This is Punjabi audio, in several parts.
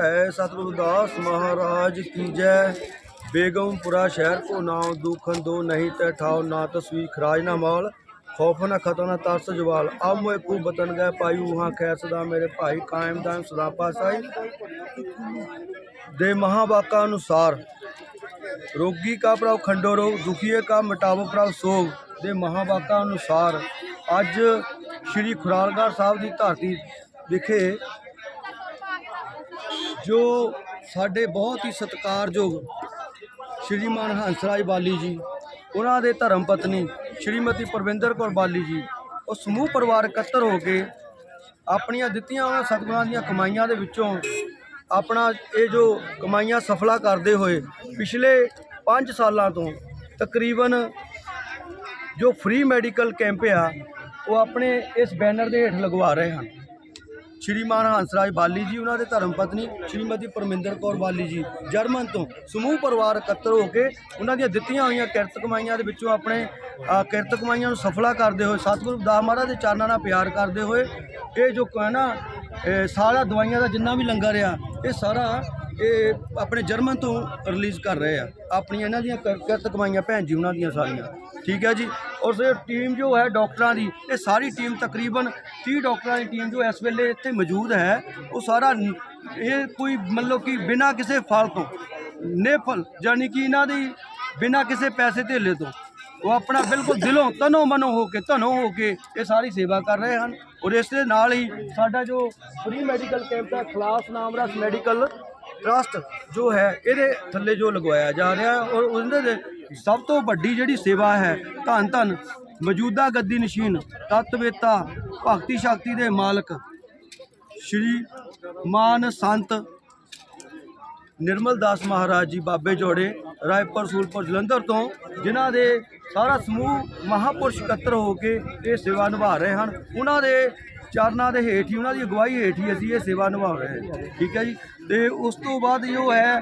ਹੈ ਸਤਿਗੁਰੂ ਦਾਸ ਮਹਾਰਾਜ ਕੀ ਜੈ। ਬੇਗਮਪੁਰਾ ਸ਼ਹਿਰ ਕੋ ਨਾਮ ਦੁਖਨ ਦੋ ਨਹੀਂ ਤੇ ਠਾਉ, ਨਾ ਤਸਵੀ ਖਰਾਜ ਨਾ ਮਾਲ। ਖੌਫ ਨਾ ਖਤਰ ਨਾ ਤਰਸ ਜਵਾਲ। ਆਪ ਮੋਏ ਕੂ ਬਤਨ ਗਏ ਪਾਈ ਉਹਾਂ ਖੈਰ ਸਦਾ ਮੇਰੇ ਭਾਈ ਕਾਇਮ ਦਾਇਮ ਸਦਾ ਪਾਸਾਈ ਦੇ ਮਹਾਵਾਕਾ ਅਨੁਸਾਰ, ਰੋਗੀ ਕਾ ਪ੍ਰਭ ਖੰਡੋ ਰੋਗ ਦੁਖੀਏ ਕਾ ਮਟਾਵੋ ਪ੍ਰਭ ਸੋਗ ਦੇ ਮਹਾਵਾਕਾ ਅਨੁਸਾਰ ਅੱਜ ਸ੍ਰੀ ਖੁਰਾਲਗੜ੍ਹ ਸਾਹਿਬ ਦੀ ਧਰਤੀ ਵਿਖੇ ਜੋ ਸਾਡੇ ਬਹੁਤ ਹੀ ਸਤਿਕਾਰਯੋਗ ਸ਼੍ਰੀਮਾਨ ਹੰਸਰਾਜ ਬਾਲੀ ਜੀ, ਉਹਨਾਂ ਦੇ ਧਰਮ ਪਤਨੀ ਸ਼੍ਰੀਮਤੀ ਪਰਵਿੰਦਰ ਕੌਰ ਬਾਲੀ ਜੀ, ਉਹ ਸਮੂਹ ਪਰਿਵਾਰ ਇਕੱਤਰ ਹੋ ਕੇ ਆਪਣੀਆਂ ਦਿੱਤੀਆਂ ਉਹਨਾਂ ਸਤਿਗੁਰਾਂ ਦੀਆਂ ਕਮਾਈਆਂ ਦੇ ਵਿੱਚੋਂ ਆਪਣਾ ਇਹ ਜੋ ਕਮਾਈਆਂ ਸਫਲਾ ਕਰਦੇ ਹੋਏ ਪਿਛਲੇ 5 ਸਾਲਾਂ ਤੋਂ ਤਕਰੀਬਨ ਜੋ ਫ੍ਰੀ ਮੈਡੀਕਲ ਕੈਂਪ ਆ ਉਹ ਆਪਣੇ ਇਸ ਬੈਨਰ ਦੇ ਹੇਠ ਲਗਵਾ ਰਹੇ ਹਨ। ਸ਼੍ਰੀਮਾਨ ਹੰਸਰਾਜ ਬਾਲੀ ਜੀ, ਉਹਨਾਂ ਦੇ ਧਰਮ ਪਤਨੀ ਸ਼੍ਰੀਮਤੀ ਪਰਮਿੰਦਰ ਕੌਰ ਬਾਲੀ ਜੀ, ਜਰਮਨ ਤੋਂ ਸਮੂਹ ਪਰਿਵਾਰ ਇਕੱਤਰ ਹੋ ਕੇ ਉਹਨਾਂ ਦੀਆਂ ਦਿੱਤੀਆਂ ਹੋਈਆਂ ਕਿਰਤ ਕਮਾਈਆਂ ਦੇ ਵਿੱਚੋਂ ਆਪਣੇ ਕਿਰਤ ਕਮਾਈਆਂ ਨੂੰ ਸਫਲਾ ਕਰਦੇ ਹੋਏ, ਸਤਿਗੁਰੂ ਦਾਸ ਮਹਾਰਾਜ ਦੇ ਚਰਨਾਂ ਨਾਲ ਪਿਆਰ ਕਰਦੇ ਹੋਏ, ਇਹ ਜੋ ਹੈ ਨਾ, ਇਹ ਸਾਰਾ ਦਵਾਈਆਂ ਦਾ ਜਿੰਨਾ ਵੀ ਲੰਗਰ ਆ, ਇਹ ਸਾਰਾ ਇਹ ਆਪਣੇ ਜਰਮਨ ਤੋਂ ਰਿਲੀਜ਼ ਕਰ ਰਹੇ ਆ। ਆਪਣੀਆਂ ਇਹਨਾਂ ਦੀਆਂ ਕਿਰਤ ਕਮਾਈਆਂ ਭੈਣ ਜੀ, ਉਹਨਾਂ ਦੀਆਂ ਸਾਰੀਆਂ। ਠੀਕ ਹੈ ਜੀ? ਔਰ ਇਹ ਟੀਮ ਜੋ ਹੈ ਡਾਕਟਰਾਂ ਦੀ, ਇਹ ਸਾਰੀ ਟੀਮ ਤਕਰੀਬਨ 30 ਡਾਕਟਰਾਂ ਦੀ ਟੀਮ ਜੋ ਇਸ ਵੇਲੇ ਇੱਥੇ ਮੌਜੂਦ ਹੈ, ਉਹ ਸਾਰਾ ਇਹ ਕੋਈ ਮਤਲਬ ਕਿ ਬਿਨਾਂ ਕਿਸੇ ਫਲ ਤੋਂ, ਨੇਫਲ ਯਾਨੀ ਕਿ ਇਹਨਾਂ ਦੀ ਬਿਨਾਂ ਕਿਸੇ ਪੈਸੇ ਧੇਲੇ ਤੋਂ, ਉਹ ਆਪਣਾ ਬਿਲਕੁਲ ਦਿਲੋਂ ਤਨੋਂ ਮਨੋਂ ਹੋ ਕੇ, ਧਨੋਂ ਹੋ ਕੇ ਇਹ ਸਾਰੀ ਸੇਵਾ ਕਰ ਰਹੇ ਹਨ। ਔਰ ਇਸ ਦੇ ਨਾਲ ਹੀ ਸਾਡਾ ਜੋ ਫ੍ਰੀ ਮੈਡੀਕਲ ਕੈਂਪ ਹੈ, ਖਲਾਸ ਨਾਮਰਸ ਮੈਡੀਕਲ ਟਰਸਟ ਜੋ ਹੈ, ਇਹਦੇ ਥੱਲੇ ਜੋ ਲਗਵਾਇਆ ਜਾ ਰਿਹਾ ਔਰ ਉਹਦੇ ਸਭ ਤੋਂ ਵੱਡੀ ਜਿਹੜੀ ਸੇਵਾ ਹੈ, ਧੰਨ ਧੰਨ, ਮੌਜੂਦਾ ਗੱਦੀ ਨਸ਼ੀਨ ਤਤਵੇਤਾ ਭਗਤੀ ਸ਼ਕਤੀ ਦੇ ਮਾਲਕ ਸ਼੍ਰੀ ਮਾਨ ਸੰਤ ਨਿਰਮਲ ਦਾਸ ਮਹਾਰਾਜ ਜੀ ਬਾਬੇ ਜੋੜੇ, ਰਾਏਪੁਰ ਸੂਲਪੁਰ ਜਲੰਧਰ ਤੋਂ, ਜਿਨ੍ਹਾਂ ਦੇ ਸਾਰਾ ਸਮੂਹ ਮਹਾਪੁਰਸ਼ ਇਕੱਤਰ ਹੋ ਕੇ ਇਹ ਸੇਵਾ ਨਿਭਾ ਰਹੇ ਹਨ। ਉਹਨਾਂ ਦੇ ਚਰਨਾਂ ਦੇ ਹੇਠ ਹੀ, ਉਹਨਾਂ ਦੀ ਅਗਵਾਈ ਹੇਠ ਹੀ ਅਸੀਂ ਇਹ ਸੇਵਾ ਨਿਭਾ ਰਹੇ ਹਾਂ। ਠੀਕ ਹੈ ਜੀ? ਤੇ ਉਸ ਤੋਂ ਬਾਅਦ ਜੋ ਹੈ,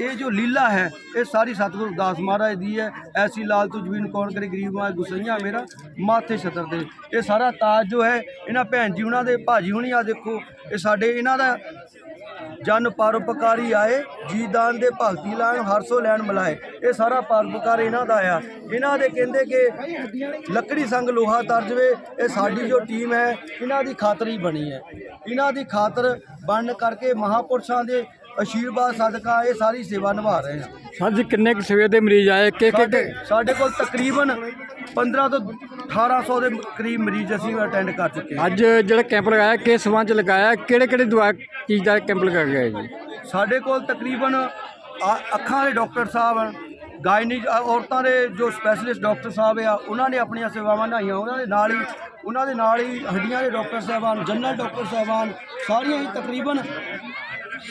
ਇਹ ਜੋ ਲੀਲਾ ਹੈ, ਇਹ ਸਾਰੀ ਸਤਿਗੁਰੂ ਦਾਸ ਮਹਾਰਾਜ ਦੀ ਹੈ। ਐਸੀ ਲਾਲ ਤੁਝ ਬਿਨ ਕੌਣ ਕਰੇ? ਗਰੀਬ ਮਾਂ ਗੁਸਈਆ ਮੇਰਾ ਮਾਥੇ ਛਤਰ ਦੇ। ਇਹ ਸਾਰਾ ਤਾਜ ਜੋ ਹੈ, ਇਹਨਾਂ ਭੈਣ ਜੀ ਉਹਨਾਂ ਦੇ, ਭਾਜੀ ਹੁਣੀ ਆ ਦੇਖੋ, ਇਹ ਸਾਡੇ ਇਹਨਾਂ ਦਾ ਜਨ ਪਰਉਪਕਾਰੀ ਆਏ, ਜੀ ਦਾਨ ਦੇ ਭਗਤੀ ਲਾਣ ਹਰਸੋ ਲੈਣ ਮਲਾਏ। ਇਹ ਸਾਰਾ ਪਰਉਪਕਾਰ ਇਹਨਾਂ ਦਾ ਆ। ਇਹਨਾਂ ਦੇ ਕਹਿੰਦੇ ਕਿ ਲੱਕੜੀ ਸੰਗ ਲੋਹਾ ਤਰਜਵੇ, ਇਹ ਸਾਡੀ ਜੋ ਟੀਮ ਹੈ, ਇਹਨਾਂ ਦੀ ਖਾਤਰ ਹੀ ਬਣੀ ਹੈ। ਇਹਨਾਂ ਦੀ ਖਾਤਰ ਬਣਨ ਕਰਕੇ ਮਹਾਪੁਰਸ਼ਾਂ ਦੇ ਅਸ਼ੀਰਵਾਦ ਸਦਕਾ ਇਹ ਸਾਰੀ ਸੇਵਾ ਨਿਭਾ ਰਹੇ ਹਾਂ। ਸਰ ਜੀ ਕਿੰਨੇ ਕੁ ਸਵੇਰ ਦੇ ਮਰੀਜ਼ ਆਏ? ਕਿ ਕਿ ਸਾਡੇ ਸਾਡੇ ਕੋਲ ਤਕਰੀਬਨ 15 ਤੋਂ 1800 ਦੇ ਕਰੀਬ ਮਰੀਜ਼ ਅਸੀਂ ਅਟੈਂਡ ਕਰ ਚੁੱਕੇ ਹਾਂ। ਅੱਜ ਜਿਹੜਾ ਕੈਂਪ ਲਗਾਇਆ ਕਿਸ ਸੰਬੰਧ ਚ ਲਗਾਇਆ? ਕਿਹੜੇ ਕਿਹੜੇ ਦਵਾ ਚੀਜ਼ ਦਾ ਕੈਂਪ ਲਗਾਇਆ ਗਿਆ ਜੀ? ਸਾਡੇ ਕੋਲ ਤਕਰੀਬਨ ਆ- ਅੱਖਾਂ ਦੇ ਡਾਕਟਰ ਸਾਹਿਬ ਗਾਇਨੀ ਔਰਤਾਂ ਦੇ ਜੋ ਸਪੈਸ਼ਲਿਸਟ ਡਾਕਟਰ ਸਾਹਿਬ ਆ ਉਹਨਾਂ ਨੇ ਆਪਣੀਆਂ ਸੇਵਾਵਾਂ ਨਿਭਾਈਆਂ ਉਹਨਾਂ ਦੇ ਨਾਲ ਹੀ ਉਹਨਾਂ ਦੇ ਨਾਲ ਹੀ ਹੱਡੀਆਂ ਦੇ ਡਾਕਟਰ ਸਾਹਿਬਾਨ ਜਨਰਲ ਡਾਕਟਰ ਸਾਹਿਬਾਨ ਸਾਰੀਆਂ ਹੀ ਤਕਰੀਬਨ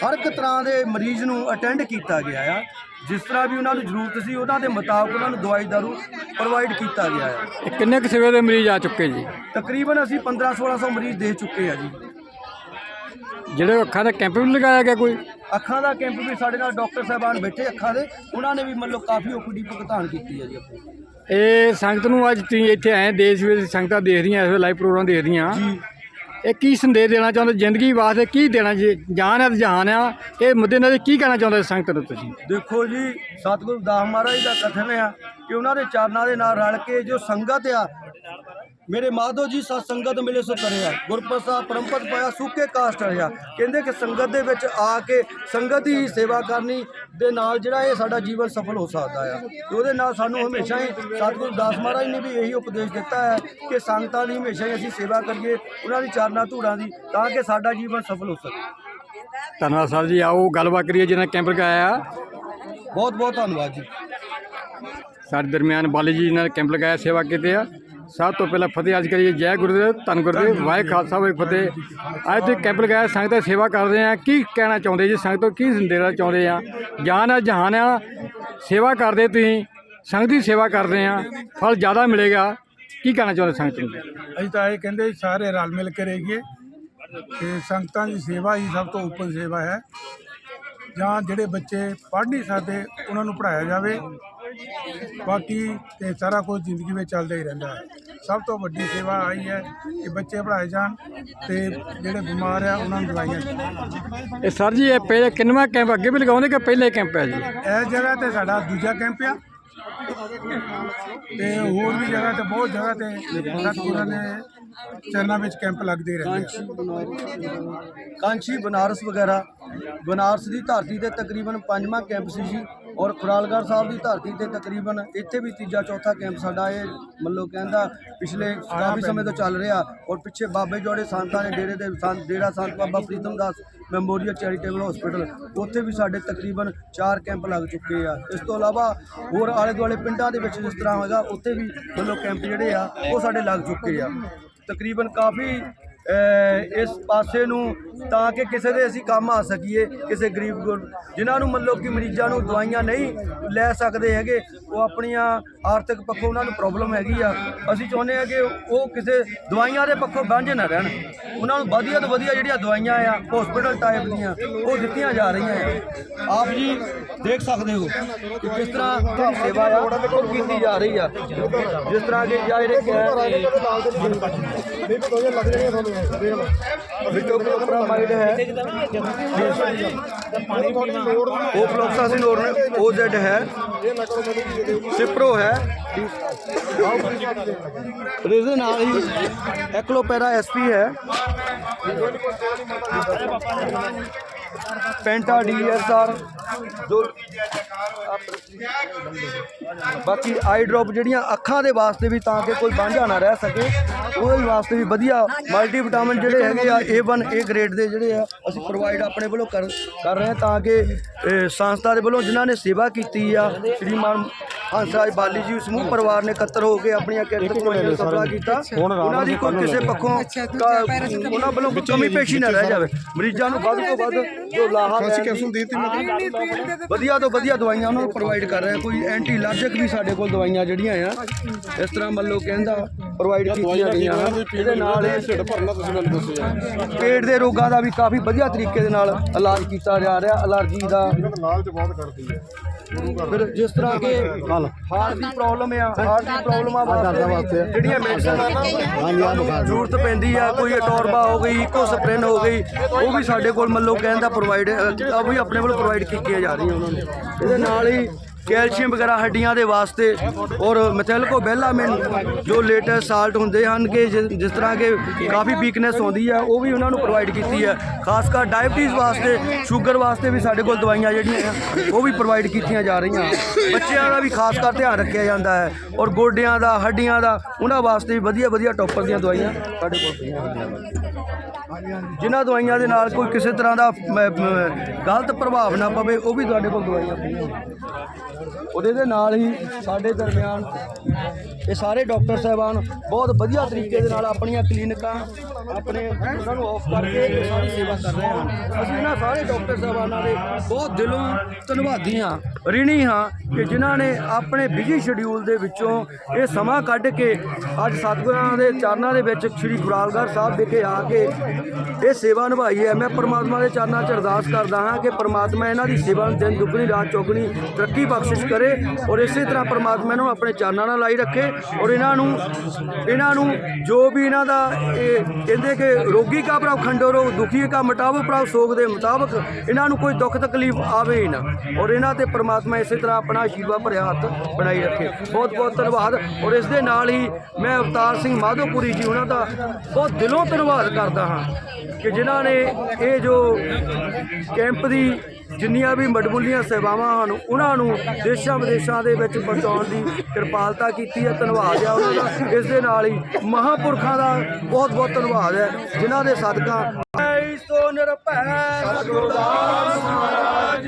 ਹਰ ਇੱਕ ਤਰ੍ਹਾਂ ਦੇ ਮਰੀਜ਼ ਨੂੰ ਅਟੈਂਡ ਕੀਤਾ ਗਿਆ ਆ। ਜਿਸ ਤਰ੍ਹਾਂ ਵੀ ਉਹਨਾਂ ਨੂੰ ਜ਼ਰੂਰਤ ਸੀ ਉਹਨਾਂ ਦੇ ਮੁਤਾਬਕ ਉਹਨਾਂ ਨੂੰ ਦਵਾਈ ਦਾਰੂ ਪ੍ਰੋਵਾਈਡ ਕੀਤਾ ਗਿਆ ਆ। ਇਹ ਕਿੰਨੇ ਕੁ ਸਵੇਰ ਦੇ ਮਰੀਜ਼ ਆ ਚੁੱਕੇ ਜੀ? ਤਕਰੀਬਨ ਅਸੀਂ 15 1600 ਮਰੀਜ਼ ਦੇ ਚੁੱਕੇ ਆ ਜੀ। ਜਿਹੜੇ ਅੱਖਾਂ ਦਾ ਕੈਂਪ ਵੀ ਲਗਾਇਆ ਗਿਆ ਕੋਈ? ਅੱਖਾਂ ਦਾ ਕੈਂਪ ਵੀ ਸਾਡੇ ਨਾਲ ਡਾਕਟਰ ਸਾਹਿਬਾਨ ਬੈਠੇ ਅੱਖਾਂ ਦੇ ਉਹਨਾਂ ਨੇ ਵੀ ਮਤਲਬ ਕਾਫੀ ਓਪੀਡੀ ਭੁਗਤਾਨ ਕੀਤੀ ਹੈ ਜੀ ਆਪਣੀ ਇਹ ਸੰਗਤ ਨੂੰ ਅੱਜ ਤੁਸੀਂ ਇੱਥੇ ਆਏ ਦੇਸ਼ ਵਿਦੇਸ਼ ਸੰਗਤਾਂ ਦੇਖ ਰਹੀਆਂ ਇਸ ਵੇਲੇ ਲਾਈਵ ਪ੍ਰੋਗਰਾਮ ਦੇਖ ਰਹੀਆਂ। ਜੀ। ਇਹ ਕੀ ਸੰਦੇਸ਼ ਦੇਣਾ ਚਾਹੁੰਦੇ? ਜ਼ਿੰਦਗੀ ਵਾਸਤੇ ਕੀ ਦੇਣਾ ਜੀ? ਜਾਨ ਹੈ ਜਹਾਨ ਆ। ਇਹ ਮੁੱਦੇ ਨਾਲ ਕੀ ਕਹਿਣਾ ਚਾਹੁੰਦੇ ਸੰਗਤ ਨੂੰ ਤੁਸੀਂ? ਦੇਖੋ ਜੀ ਸਤਿਗੁਰੂ ਦਾਸ ਮਹਾਰਾਜ ਦਾ ਕਥਨ ਆ ਕਿ ਉਹਨਾਂ ਦੇ ਚਰਨਾਂ ਦੇ ਨਾਲ ਰਲ ਕੇ ਜੋ ਸੰਗਤ ਆ ਮੇਰੇ ਮਾਧੋ ਜੀ ਸਤ ਸੰਗਤ ਮਿਲੇ ਸੋ ਤਰਿਆ ਗੁਰਪ੍ਰਸਾਦ ਪਰਮਪਦ ਪਾਇਆ ਸੁੱਕੇ ਕਾਸਟ ਰਿਆ ਕਹਿੰਦੇ ਕਿ ਸੰਗਤ ਦੇ ਵਿੱਚ ਆ ਕੇ ਸੰਗਤ ਦੀ ਸੇਵਾ ਕਰਨੀ ਦੇ ਨਾਲ ਜਿਹੜਾ ਇਹ ਸਾਡਾ ਜੀਵਨ ਸਫਲ ਹੋ ਸਕਦਾ ਆ। ਤੇ ਉਹਦੇ ਨਾਲ ਸਾਨੂੰ ਹਮੇਸ਼ਾ ਹੀ ਸਤਿਗੁਰੂ ਦਾਸ ਮਹਾਰਾਜ ਨੇ ਵੀ ਇਹੀ ਉਪਦੇਸ਼ ਦਿੱਤਾ ਹੈ ਕਿ ਸੰਗਤਾਂ ਦੀ ਹਮੇਸ਼ਾ ਹੀ ਅਸੀਂ ਸੇਵਾ ਕਰੀਏ ਉਹਨਾਂ ਦੀ ਚਰਨਾਂ ਧੂੜਾਂ ਦੀ ਤਾਂ ਕਿ ਸਾਡਾ ਜੀਵਨ ਸਫਲ ਹੋ ਸਕੇ। ਧੰਨਵਾਦ ਸਰ ਜੀ ਆਓ ਗੱਲਬਾਤ ਕਰੀਏ ਜਿਹਨਾਂ ਕੈਂਪ ਲਗਾਇਆ। ਬਹੁਤ ਬਹੁਤ ਧੰਨਵਾਦ ਜੀ। ਸਾਡੇ ਦਰਮਿਆਨ ਬਾਲੀ ਜੀ ਨਾਲ ਕੈਂਪ ਲਗਾਇਆ ਸੇਵਾ ਕੀਤੀ ਆ। ਸਭ ਤੋਂ ਪਹਿਲਾਂ ਫਤਿਹ ਅੱਜ ਕਰੀਏ, ਜੈ ਗੁਰਦੇਵ, ਧੰਨ ਗੁਰਦੇਵ ਵਾਹਿ ਖਾਲਸਾ ਵਾਹਿ ਫਤਿਹ। ਅੱਜ ਤੇ ਕੈਂਪ ਲਗਾਇਆ, ਸੰਗਤ ਦੀ ਸੇਵਾ ਕਰਦੇ ਆ ਕੀ ਕਹਿਣਾ ਚਾਹੁੰਦੇ ਜੀ ਸੰਗਤ ਤੋਂ? ਕੀ ਸੰਦੇਸ਼ ਚਾਹੁੰਦੇ ਆ? ਜਾਨ ਆ, ਜਹਾਨ ਆ, ਸੇਵਾ ਕਰਦੇ ਤੁਸੀਂ, ਸੰਗਤ ਦੀ ਸੇਵਾ ਕਰਦੇ ਆ ਫਲ ਜ਼ਿਆਦਾ ਮਿਲੇਗਾ। ਕੀ ਕਹਿਣਾ ਚਾਹੁੰਦੇ ਸੰਗਤ ਨੂੰ? ਅਸੀਂ ਤਾਂ ਇਹ ਕਹਿੰਦੇ ਸਾਰੇ ਰਲ ਮਿਲ ਕੇ ਰਹੀਏ। ਤੇ ਸੰਗਤਾਂ ਦੀ ਸੇਵਾ ਹੀ ਸਭ ਤੋਂ ਉੱਪਰ ਸੇਵਾ ਹੈ। ਜਾਂ ਜਿਹੜੇ ਬੱਚੇ ਪੜ੍ਹ ਨਹੀਂ ਸਕਦੇ, ਉਹਨਾਂ ਨੂੰ ਪੜ੍ਹਾਇਆ ਜਾਵੇ। ਬਾਕੀ ਤੇ ਸਾਰਾ ਕੁਝ ਜ਼ਿੰਦਗੀ ਵਿੱਚ ਚੱਲਦਾ ਹੀ ਰਹਿੰਦਾ ਹੈ। ਸਭ ਤੋਂ ਵੱਡੀ ਸੇਵਾ ਆਈ ਹੈ ਕਿ ਬੱਚੇ ਪੜ੍ਹਾਏ ਜਾਣ ਤੇ ਜਿਹੜੇ ਬਿਮਾਰ ਆ ਉਹਨਾਂ ਨੂੰ ਦਵਾਈਆਂ ਇਹ ਸਰ ਜੀ ਇਹ ਪਹਿਲੇ ਕਿੰਨਵਾਂ ਕੈਂਪ ਅੱਗੇ ਵੀ ਲਗਾਉਂਦੇ ਕਿ ਪਹਿਲੇ ਕੈਂਪ ਹੈ ਜੀ? ਇਸ ਜਗ੍ਹਾ ਤੇ ਸਾਡਾ ਦੂਜਾ ਕੈਂਪ ਆ। ਤੇ ਹੋਰ ਵੀ ਜਗ੍ਹਾ ਤੇ ਬਹੁਤ ਜਗ੍ਹਾ ਤੇ ਸਤਿਗੁਰਾਂ ਨੇ ਚਰਨਾਂ ਵਿੱਚ ਕੈਂਪ ਲੱਗਦੇ ਰਹਿੰਦੇ ਆ। ਕਾਂਚੀ ਬਨਾਰਸ ਵਗੈਰਾ ਬਨਾਰਸ ਦੀ ਧਰਤੀ ਤੇ ਤਕਰੀਬਨ ਪੰਜਵਾਂ ਕੈਂਪ ਸੀ ਜੀ ਔਰ ਖੁਰਾਲਗੜ੍ਹ ਸਾਹਿਬ ਦੀ ਧਰਤੀ ਤੇ ਤਕਰੀਬਨ ਇੱਥੇ ਵੀ ਤੀਜਾ ਚੌਥਾ ਕੈਂਪ ਸਾਡਾ ਇਹ ਮੱਲੋ ਕਹਿੰਦਾ ਪਿਛਲੇ ਕਾਫੀ ਸਮੇਂ ਤੋਂ ਚੱਲ ਰਿਹਾ ਔਰ ਪਿੱਛੇ ਬਾਬੇ ਜੋੜੇ ਸੰਤਾਂ ਨੇ ਡੇਰੇ ਦੇ ਸੰਤ, Dera Sant Baba Pritam Das memorial charitable hospital, ਉੱਥੇ ਵੀ ਸਾਡੇ ਤਕਰੀਬਨ 4 ਕੈਂਪ ਲੱਗ ਚੁੱਕੇ ਆ। ਇਸ ਤੋਂ ਇਲਾਵਾ ਹੋਰ ਆਲੇ ਦੁਆਲੇ ਪਿੰਡਾਂ ਦੇ ਵਿੱਚ ਜਿਸ ਤਰ੍ਹਾਂ ਹੈਗਾ, ਉੱਥੇ ਵੀ ਮੱਲੋ ਕੈਂਪ ਜਿਹੜੇ ਆ, ਉਹ ਸਾਡੇ ਲੱਗ ਚੁੱਕੇ ਆ। ਤਕਰੀਬਨ ਕਾਫੀ ਇਸ ਪਾਸੇ ਨੂੰ ਤਾਂ ਕਿ ਕਿਸੇ ਦੇ ਅਸੀਂ ਕੰਮ ਆ ਸਕੀਏ ਕਿਸੇ ਗਰੀਬ ਗੁਰ- ਜਿਨ੍ਹਾਂ ਨੂੰ ਮੰਨ ਲਓ ਕਿ ਮਰੀਜ਼ਾਂ ਨੂੰ ਦਵਾਈਆਂ ਨਹੀਂ ਲੈ ਸਕਦੇ ਹੈਗੇ ਉਹ ਆਪਣੀਆਂ ਆਰਥਿਕ ਪੱਖੋਂ ਉਹਨਾਂ ਨੂੰ ਪ੍ਰੋਬਲਮ ਹੈਗੀ ਆ। ਅਸੀਂ ਚਾਹੁੰਦੇ ਆ ਕਿ ਉਹ ਕਿਸੇ ਦਵਾਈਆਂ ਦੇ ਪੱਖੋਂ ਵਾਂਝੇ ਨਾ ਰਹਿਣ। ਉਹਨਾਂ ਨੂੰ ਵਧੀਆ ਤੋਂ ਵਧੀਆ ਜਿਹੜੀਆਂ ਦਵਾਈਆਂ ਆ ਹਸਪੀਟਲ ਟਾਈਪ ਦੀਆਂ ਉਹ ਦਿੱਤੀਆਂ ਜਾ ਰਹੀਆਂ ਆ। ਆਪ ਜੀ ਦੇਖ ਸਕਦੇ ਹੋ ਕਿ ਕਿਸ ਤਰ੍ਹਾਂ ਜਿਹੜੀ ਸੇਵਾ ਆ ਉਹ ਕੀਤੀ ਜਾ ਰਹੀ ਆ। ਜਿਸ ਤਰ੍ਹਾਂ ਕਿ ਜਾਂ ਜਿਹੜੇ ਵਿੱਚੋਂ ਪ੍ਰੋਪਰਾਮਾਈਡ ਹੈ। ਉਹ ਫਲੋਕਸਾਸਿਨ ਹੋਰ OZ ਹੈ। ਸਿਪਰੋ ਹੈ। ਰੀਜ਼ਨ ਨਾਲ ਹੀ ਐਕਲੋਪੈਰਾ ਐਸਪੀ ਹੈ। ਪੈਂਟਾ ਡੀਐਸਆਰ ਜੋ ਬਾਕੀ ਆਈ ਡ੍ਰੌਪ ਜਿਹੜੀਆਂ ਅੱਖਾਂ ਦੇ ਵਾਸਤੇ ਵੀ ਤਾਂ ਕਿ ਕੋਈ ਵਾਂਝਾ ਨਾ ਰਹਿ ਸਕੇ, ਉਹਦੇ ਵਾਸਤੇ ਵੀ ਵਧੀਆ ਮਲਟੀ ਵਿਟਾਮਿਨ ਜਿਹੜੇ ਹੈਗੇ ਆ A1 A ਗ੍ਰੇਡ ਦੇ ਜਿਹੜੇ ਆ, ਅਸੀਂ ਪ੍ਰੋਵਾਈਡ ਆਪਣੇ ਵੱਲੋਂ ਕਰ ਕਰ ਰਹੇ ਹਾਂ ਤਾਂ ਕਿ ਸੰਸਥਾ ਦੇ ਵੱਲੋਂ ਜਿਨ੍ਹਾਂ ਨੇ ਸੇਵਾ ਕੀਤੀ ਆ, ਸ਼੍ਰੀਮਾਨ ਹੰਸਰਾਜ ਬਾਲੀ ਜੀ ਸਮੂਹ ਪਰਿਵਾਰ ਨੇ ਇਕੱਤਰ ਹੋ ਕੇ ਆਪਣੀਆਂ ਕਿਰਤ ਕਮਾਈਆਂ ਦਾ ਸਪਲਾ ਕੀਤਾ। ਉਹਨਾਂ ਦੀ ਕੋਈ ਕਿਸੇ ਪੱਖੋਂ ਕਾ- ਉਹਨਾਂ ਵੱਲੋਂ ਕੋਈ ਕਮੀ ਪੇਸ਼ੀ ਨਾ ਰਹਿ ਜਾਵੇ। ਮਰੀਜ਼ਾਂ ਨੂੰ ਵੱਧ ਤੋਂ ਵੱਧ ਜੋ ਲਾਹਾ ਕੈਪਸੂਲ ਦਿੱਤੀ ਵਧੀਆ ਤੋਂ ਵਧੀਆ ਦਵਾਈਆਂ ਉਹਨਾਂ ਨੂੰ ਪ੍ਰੋਵਾਈਡ ਕਰ ਰਹੇ ਕੋਈ ਐਂਟੀ ਅਲਰਜਿਕ ਵੀ ਸਾਡੇ ਕੋਲ ਦਵਾਈਆਂ ਜਿਹੜੀਆਂ ਆ ਇਸ ਤਰ੍ਹਾਂ ਮੰਨ ਲਓ ਕਹਿੰਦਾ ਪ੍ਰੋਵਾਈਡ ਕੀਤੀਆਂ ਗਈਆਂ। ਇਹਦੇ ਨਾਲ ਹੀ ਢਿੱਡ ਭਰਨਾ ਤੁਸੀਂ ਮੈਨੂੰ ਦੱਸੋ ਪੇਟ ਦੇ ਰੋਗਾਂ ਦਾ ਵੀ ਕਾਫੀ ਵਧੀਆ ਤਰੀਕੇ ਦੇ ਨਾਲ ਇਲਾਜ ਕੀਤਾ ਜਾ ਰਿਹਾ। ਅਲਰਜੀ ਦਾ ਲਾਲਚ ਬਹੁਤ ਕਰਦੀ ਹੈ। ਫਿਰ ਜਿਸ ਤਰ੍ਹਾਂ ਕਿ ਹਾਰਟ ਦੀ ਪ੍ਰੋਬਲਮ ਆ ਹਾਰਟ ਦੀ ਪ੍ਰੋਬਲਮਾਂ ਵਾਸਤੇ ਵੀ ਜਿਹੜੀਆਂ ਮੈਡੀਸਨ ਜ਼ਰੂਰਤ ਪੈਂਦੀ ਆ ਕੋਈ ਟੋਰਬਾ ਹੋ ਗਈ ਇਕੋ ਸਪ੍ਰਿਨ ਹੋ ਗਈ ਉਹ ਵੀ ਸਾਡੇ ਕੋਲ ਮੱਲੋ ਕਹਿਣ ਦਾ ਪ੍ਰੋਵਾਈਡ ਉਹ ਵੀ ਆਪਣੇ ਵੱਲੋਂ ਪ੍ਰੋਵਾਈਡ ਕੀਤੀਆਂ ਜਾ ਰਹੀਆਂ ਉਹਨਾਂ ਨੂੰ। ਇਹਦੇ ਨਾਲ ਹੀ ਕੈਲਸ਼ੀਅਮ ਵਗੈਰਾ ਹੱਡੀਆਂ ਦੇ ਵਾਸਤੇ ਔਰ ਮੈਥੈਲਕੋ ਬੈਲਾਮਿਨ ਜੋ ਲੇਟੈਸਟ ਸਾਲਟ ਹੁੰਦੇ ਹਨ ਕਿ ਜਿ- ਜਿਸ ਤਰ੍ਹਾਂ ਕਿ ਕਾਫੀ ਵੀਕਨੈਸ ਆਉਂਦੀ ਹੈ, ਉਹ ਵੀ ਉਹਨਾਂ ਨੂੰ ਪ੍ਰੋਵਾਈਡ ਕੀਤੀ ਹੈ। ਖਾਸ ਕਰ ਡਾਇਬਟੀਜ਼ ਵਾਸਤੇ ਸ਼ੂਗਰ ਵਾਸਤੇ ਵੀ ਸਾਡੇ ਕੋਲ ਦਵਾਈਆਂ ਜਿਹੜੀਆਂ ਉਹ ਵੀ ਪ੍ਰੋਵਾਈਡ ਕੀਤੀਆਂ ਜਾ ਰਹੀਆਂ। ਬੱਚਿਆਂ ਦਾ ਵੀ ਖਾਸ ਕਰ ਧਿਆਨ ਰੱਖਿਆ ਜਾਂਦਾ ਹੈ ਔਰ ਗੋਡਿਆਂ ਦਾ, ਹੱਡੀਆਂ ਦਾ, ਉਹਨਾਂ ਵਾਸਤੇ ਵੀ ਵਧੀਆ ਵਧੀਆ ਟੌਪਰ ਦੀਆਂ ਦਵਾਈਆਂ ਸਾਡੇ ਕੋਲ ਪਈਆਂ ਹੁੰਦੀਆਂ ਜਿਨ੍ਹਾਂ ਦਵਾਈਆਂ ਦੇ ਨਾਲ ਕੋਈ ਕਿਸੇ ਤਰ੍ਹਾਂ ਦਾ ਗਲਤ ਪ੍ਰਭਾਵ ਨਾ ਪਵੇ, ਉਹ ਵੀ ਤੁਹਾਡੇ ਕੋਲ ਦਵਾਈਆਂ ਪਈਆਂ ਉਹਦੇ ਦੇ ਨਾਲ ਹੀ ਸਾਡੇ ਦਰਮਿਆਨ ਇਹ ਸਾਰੇ ਡਾਕਟਰ ਸਾਹਿਬਾਨ ਬਹੁਤ ਵਧੀਆ ਤਰੀਕੇ ਦੇ ਨਾਲ ਆਪਣੀਆਂ ਕਲੀਨਿਕਾਂ ਆਪਣੇ ਉਹਨਾਂ ਨੂੰ ਆਫ ਕਰਕੇ ਇਹ ਸਾਰੀ ਸੇਵਾ ਕਰ ਰਹੇ ਹਨ। ਅਸੀਂ ਇਹਨਾਂ ਸਾਰੇ ਡਾਕਟਰ ਸਾਹਿਬਾਨਾਂ ਦੇ ਬਹੁਤ ਦਿਲੋਂ ਧੰਨਵਾਦੀ ਹਾਂ, ਰਿਣੀ ਹਾਂ ਕਿ ਜਿਨ੍ਹਾਂ ਨੇ ਆਪਣੇ ਬਿਜ਼ੀ ਸ਼ਡਿਊਲ ਦੇ ਵਿੱਚੋਂ ਇਹ ਸਮਾਂ ਕੱਢ ਕੇ ਅੱਜ ਸਤਿਗੁਰਾਂ ਦੇ ਚਰਨਾਂ ਦੇ ਵਿੱਚ ਸ੍ਰੀ ਖੁਰਾਲਗੜ੍ਹ ਸਾਹਿਬ ਵਿਖੇ ਆ ਕੇ ਇਹ ਸੇਵਾ ਨਿਭਾਈ ਹੈ। ਮੈਂ ਪਰਮਾਤਮਾ ਦੇ ਚਰਨਾਂ 'ਚ ਅਰਦਾਸ ਕਰਦਾ ਹਾਂ ਕਿ ਪਰਮਾਤਮਾ ਇਹਨਾਂ ਦੀ ਸੇਵਾ ਨੂੰ ਦਿਨ ਦੁੱਗਣੀ, ਰਾਤ ਚੌਗਣੀ ਤਰੱਕੀ ਬਖਸ਼। ਬਖਸ਼ਿਸ਼ ਕਰੇ ਔਰ ਇਸੇ ਤਰ੍ਹਾਂ ਪਰਮਾਤਮਾ ਇਹਨਾਂ ਨੂੰ ਆਪਣੇ ਚਰਨਾਂ ਨਾਲ ਲਾਈ ਰੱਖੇ ਔਰ ਇਹਨਾਂ ਨੂੰ ਇਹਨਾਂ ਨੂੰ ਜੋ ਵੀ ਇਹਨਾਂ ਦਾ ਇਹ ਕਹਿੰਦੇ ਕਿ ਰੋਗੀ ਕਾ ਪ੍ਰਭ ਖੰਡੋ ਰੋਗ ਦੁਖੀ ਕਾ ਮਟਾਵ ਪ੍ਰਭ ਸੋਗ ਦੇ ਮੁਤਾਬਕ ਇਹਨਾਂ ਨੂੰ ਕੋਈ ਦੁੱਖ ਤਕਲੀਫ ਆਵੇ ਹੀ ਨਾ ਔਰ ਇਹਨਾਂ ਤੇ ਪਰਮਾਤਮਾ ਇਸੇ ਤਰ੍ਹਾਂ ਆਪਣਾ ਆਸ਼ੀਰਵਾਦ ਭਰਿਆ ਹੱਥ ਬਣਾਈ ਰੱਖੇ। ਬਹੁਤ ਬਹੁਤ ਧੰਨਵਾਦ ਔਰ ਇਸ ਦੇ ਨਾਲ ਹੀ ਮੈਂ ਅਵਤਾਰ ਸਿੰਘ ਮਾਧੋਪੁਰੀ ਜੀ ਉਹਨਾਂ ਦਾ ਬਹੁਤ ਦਿਲੋਂ ਧੰਨਵਾਦ ਕਰਦਾ ਹਾਂ ਕਿ ਜਿਨ੍ਹਾਂ ਨੇ ਇਹ ਜੋ ਕੈਂਪ ਦੀ ਜਿੰਨੀਆਂ ਵੀ ਮਡਮੁੱਲੀਆਂ ਸੇਵਾਵਾਂ ਹਨ, ਉਹਨਾਂ ਨੂੰ ਦੇਸ਼ਾਂ ਵਿਦੇਸ਼ਾਂ ਦੇ ਵਿੱਚ ਪਹੁੰਚਾਉਣ ਦੀ ਕਿਰਪਾਲਤਾ ਕੀਤੀ ਹੈ, ਧੰਨਵਾਦ ਹੈ ਉਹਨਾਂ ਦਾ। ਇਸ ਦੇ ਨਾਲ ਹੀ ਮਹਾਪੁਰਖਾਂ ਦਾ ਬਹੁਤ ਬਹੁਤ ਧੰਨਵਾਦ ਹੈ, ਜਿਨ੍ਹਾਂ ਦੇ ਸਦਕਾ ਸੋ ਨਿਰਭੈ ਸਤਿਗੁਰਦਾਸ ਮਹਾਰਾਜ